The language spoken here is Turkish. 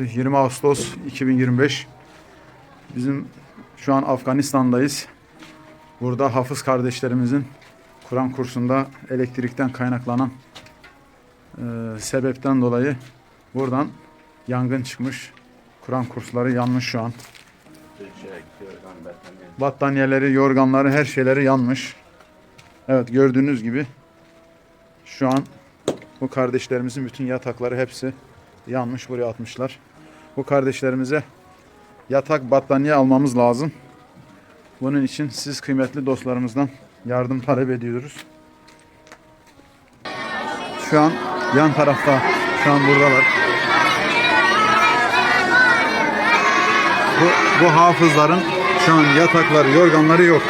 20 Ağustos 2025. Bizim şu an Afganistan'dayız. Burada hafız kardeşlerimizin Kur'an kursunda elektrikten kaynaklanan e, sebepten dolayı buradan yangın çıkmış. Kur'an kursları yanmış şu an. Battaniyeleri, yorganları, her şeyleri yanmış. Evet gördüğünüz gibi şu an bu kardeşlerimizin bütün yatakları hepsi yanmış buraya atmışlar. Bu kardeşlerimize yatak battaniye almamız lazım. Bunun için siz kıymetli dostlarımızdan yardım talep ediyoruz. Şu an yan tarafta, şu an buradalar. Bu, bu hafızların şu an yatakları, yorganları yok.